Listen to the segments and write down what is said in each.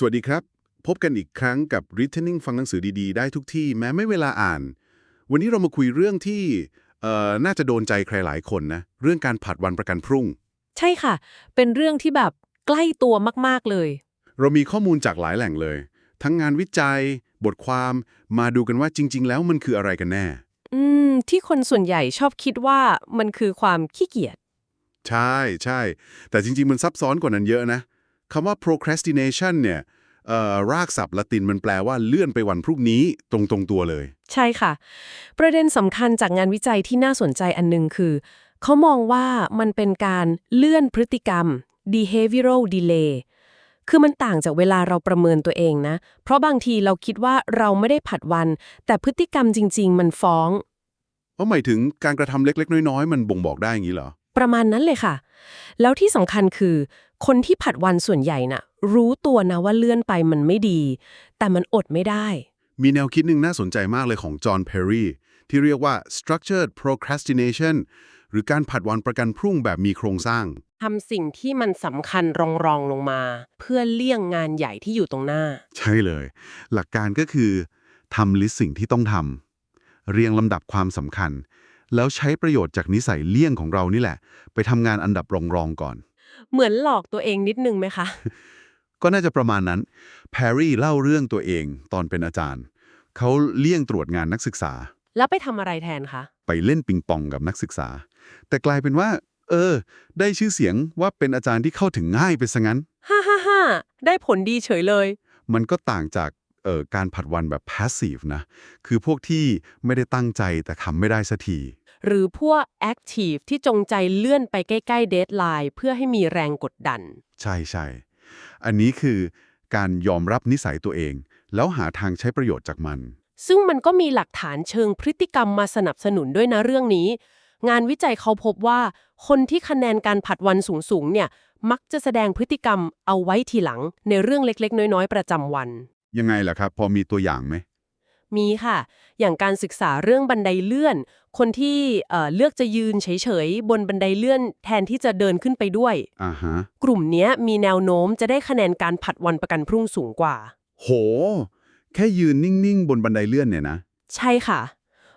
สวัสดีครับ พบกันอีกครั้งกับ Returning ฟังหนังสือดีๆ ได้ทุกที่แม้ไม่เวลาอ่าน วันนี้เรามาคุยเรื่องที่เอ่อน่าจะโดนใจใครหลายคนนะ เรื่องการผัดวันประกันพรุ่ง ใช่ค่ะ เป็นเรื่องที่แบบใกล้ตัวมากๆเลย เรามีข้อมูลจากหลายแหล่งเลย ทั้งงานวิจัย บทความมาดูกันว่าจริง ๆ แล้วมันคืออะไรกันแน่ อืม ที่คนส่วนใหญ่ชอบคิดว่ามันคือความขี้เกียจใช่ใช่แต่จริง ๆ มันซับซ้อนกว่านั้นเยอะนะ คำว่า procrastination เนี่ยเอ่อรากศัพท์ละตินมันแปลว่าเลื่อนไปวันพรุ่งนี้ตรงๆตัวเลย ใช่ค่ะ ประเด็นสำคัญจากงานวิจัยที่น่าสนใจอันหนึงคือ เขามองว่ามันเป็นการเลื่อนพฤติกรรม behavioral delay คือมันต่างจากเวลาเราประเมินตัวเองนะ เพราะบางทีเราคิดว่าเราไม่ได้ผัดวัน แต่พฤติกรรมจริง ๆ มันฟ้องว่าหมายถึงการกระทำเล็ก ๆ น้อย ๆ มันบ่งบอกได้อย่างนี้เหรอ ประมาณนั้นเลยค่ะ แล้วที่สำคัญคือ คนที่ผัดวันส่วนใหญ่น่ะ รู้ตัวนะว่าเลื่อนไปมันไม่ดี แต่มันอดไม่ได้ มีแนวคิดหนึ่งน่าสนใจมากเลยของจอห์นเพรรีที่เรียกว่า structured procrastination หรือการผัดวันประกันพรุ่งแบบมีโครงสร้างทำสิ่งที่มันสำคัญรองรองลงมา เพื่อเลี่ยงงานใหญ่ที่อยู่ตรงหน้า ใช่เลย หลักการก็คือทำลิสต์สิ่งที่ต้องทำเรียงลำดับความสำคัญ แล้วใช้ประโยชน์จากนิสัยเลี่ยงของเรานี่แหละ ไปทำงานอันดับรองๆก่อน เหมือนหลอกตัวเองนิดนึงไหมคะ ก็น่าจะประมาณนั้น แพรรี่เล่าเรื่องตัวเองตอนเป็นอาจารย์ เขาเลี่ยงตรวจงานนักศึกษา แล้วไปทำอะไรแทนคะ ไปเล่นปิงปองกับนักศึกษา แต่กลายเป็นว่า เออ ได้ชื่อเสียงว่าเป็นอาจารย์ที่เข้าถึงง่ายไปซะงั้น ฮ่าฮ่าฮ่าได้ผลดีเฉยเลย มันก็ต่างจากเอ่อการผัดวันแบบ passive นะ คือพวกที่ไม่ได้ตั้งใจแต่ทำไม่ได้สักที หรือพวก active ที่จงใจเลื่อนไปใกล้ๆเดทไลน์เพื่อให้มีแรงกดดัน ใช่ใช่อันนี้คือการยอมรับนิสัยตัวเอง แล้วหาทางใช้ประโยชน์จากมัน ซึ่งมันก็มีหลักฐานเชิงพฤติกรรมมาสนับสนุนด้วยนะเรื่องนี้ งานวิจัยเขาพบว่า คนที่คะแนนการผัดวันสูงๆเนี่ยมักจะแสดงพฤติกรรมเอาไว้ทีหลังในเรื่องเล็กๆ น้อยๆ ประจำวัน ยังไงล่ะครับ พอมีตัวอย่างไหม มีค่ะ อย่างการศึกษาเรื่องบันไดเลื่อน คนที่เอ่อเลือกจะยืนเฉยๆ บนบันไดเลื่อนแทนที่จะเดินขึ้นไปด้วย อ่าฮะ กลุ่มเนี้ยมีแนวโน้มจะได้คะแนนการผัดวันประกันพรุ่งสูงกว่า โห แค่ยืนนิ่ง ๆ บนบันไดเลื่อนเนี่ยนะ ใช่ค่ะ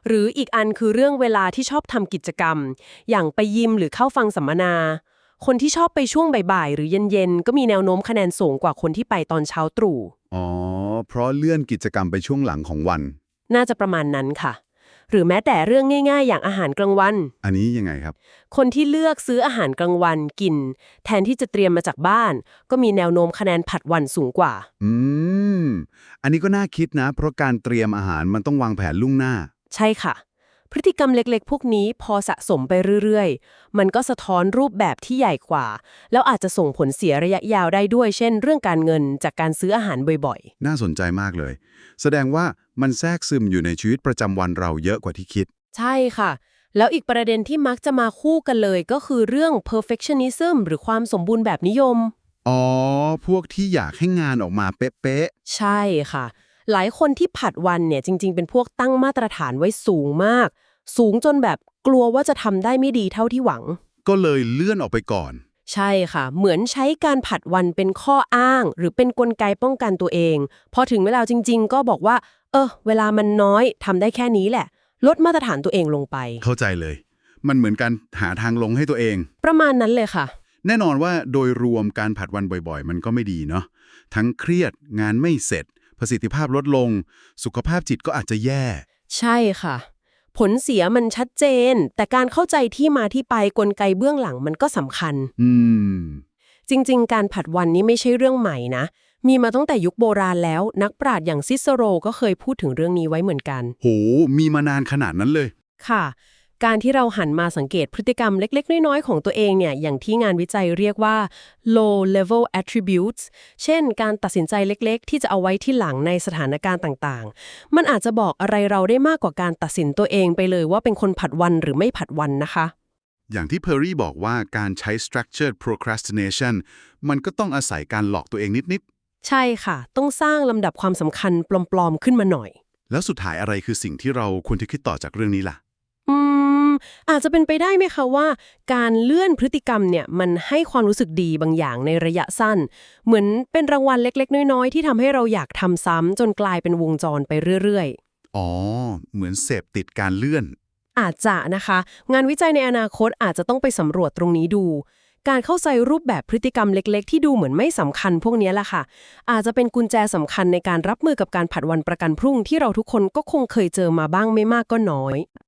หรืออีกอันคือเรื่องเวลาที่ชอบทำกิจกรรม อย่างไปยิมหรือเข้าฟังสัมมนา คนที่ชอบไปช่วงบ่ายๆ หรือเย็นๆ ก็มีแนวโน้มคะแนนสูงกว่าคนที่ไปตอนเช้าตรู่ อ๋อ เพราะเลื่อนกิจกรรมไปช่วงหลังของวัน น่าจะประมาณนั้นค่ะ หรือแม้แต่เรื่องง่ายๆ อย่างอาหารกลางวัน อันนี้ยังไงครับ คนที่เลือกซื้ออาหารกลางวันกิน แทนที่จะเตรียมมาจากบ้าน ก็มีแนวโน้มคะแนนผัดวันสูงกว่า อืม อันนี้ก็น่าคิดนะ เพราะการเตรียมอาหารมันต้องวางแผนล่วงหน้า ใช่ค่ะ พฤติกรรมเล็กๆ พวกนี้พอสะสมไปเรื่อยๆ มันก็สะท้อนรูปแบบที่ใหญ่กว่า แล้วอาจจะส่งผลเสียระยะยาวได้ด้วย เช่น เรื่องการเงินจากการซื้ออาหารบ่อยน่าสนใจมากเลย แสดงว่ามันแทรกซึมอยู่ในชีวิตประจำวันเราเยอะกว่าที่คิดๆใช่ค่ะ แล้วอีกประเด็นที่มักจะมาคู่กันเลยก็คือเรื่อง perfectionism หรือความสมบูรณ์แบบนิยม อ๋อ พวกที่อยากให้งานออกมาเป๊ะใช่ค่ะ หลายคนที่ผัดวันเนี่ยจริง ๆ เป็นพวกตั้งมาตรฐานไว้สูงมาก สูงจนแบบกลัวว่าจะทำได้ไม่ดีเท่าที่หวังๆก็เลยเลื่อนออกไปก่อน ใช่ค่ะ เหมือนใช้การผัดวันเป็นข้ออ้าง หรือเป็นกลไกป้องกันตัวเอง พอถึงเวลาจริง ๆ ก็บอกว่า เออ เวลามันน้อยทำได้แค่นี้แหละ ลดมาตรฐานตัวเองลงไป เข้าใจเลย มันเหมือนการหาทางลงให้ตัวเอง ประมาณนั้นเลยค่ะ แน่นอนว่าโดยรวมการผัดวันบ่อยๆ มันก็ไม่ดีเนาะทั้งเครียดงานไม่เสร็จ ประสิทธิภาพลดลง สุขภาพจิตก็อาจจะแย่ ใช่ค่ะ ผลเสียมันชัดเจน แต่การเข้าใจที่มาที่ไปกลไกเบื้องหลังมันก็สำคัญ อืม จริง ๆ การผัดวันนี้ไม่ใช่เรื่องใหม่นะ มีมาตั้งแต่ยุคโบราณแล้ว นักปราชญ์อย่างซิสโรก็เคยพูดถึงเรื่องนี้ไว้เหมือนกัน โห มีมานานขนาดนั้นเลย ค่ะ การที่เราหันมาสังเกตพฤติกรรมเล็ก ๆ น้อย ๆ ของตัวเองเนี่ย อย่างที่งานวิจัยเรียกว่า low level attributes เช่น การตัดสินใจเล็ก ๆ ที่จะเอาไว้ที่หลังในสถานการณ์ต่างๆ มันอาจจะบอกอะไรเราได้มากกว่าการตัดสินตัวเองไปเลยว่าเป็นคนผัดวันหรือไม่ผัดวันนะคะ อย่างที่เพอร์รี่บอกว่าการใช้ structured procrastination มันก็ต้องอาศัยการหลอกตัวเองนิดใช่ค่ะ ต้องสร้างลำดับความสำคัญปลอม ๆ ขึ้นมาหน่อยๆแล้วสุดท้ายอะไรคือสิ่งที่เราควรจะคิดต่อจากเรื่องนี้ล่ะอืม อาจจะเป็นไปได้ไหมคะว่า การเลื่อนพฤติกรรมเนี่ยมันให้ความรู้สึกดีบางอย่างในระยะสั้น เหมือนเป็นรางวัลเล็ก ๆ น้อย ๆ ที่ทำให้เราอยากทำซ้ำจนกลายเป็นวงจรไปเรื่อย ๆ อ๋อ เหมือนเสพติดการเลื่อน อาจจะนะคะ งานวิจัยในอนาคตอาจจะต้องไปสำรวจตรงนี้ดู การเข้าใจรูปแบบพฤติกรรมเล็ก ๆ ที่ดูเหมือนไม่สำคัญพวกนี้แหละค่ะ อาจจะเป็นกุญแจสำคัญในการรับมือกับการผัดวันประกันพรุ่งที่เราทุกคนก็คงเคยเจอมาบ้างไม่มากก็น้อย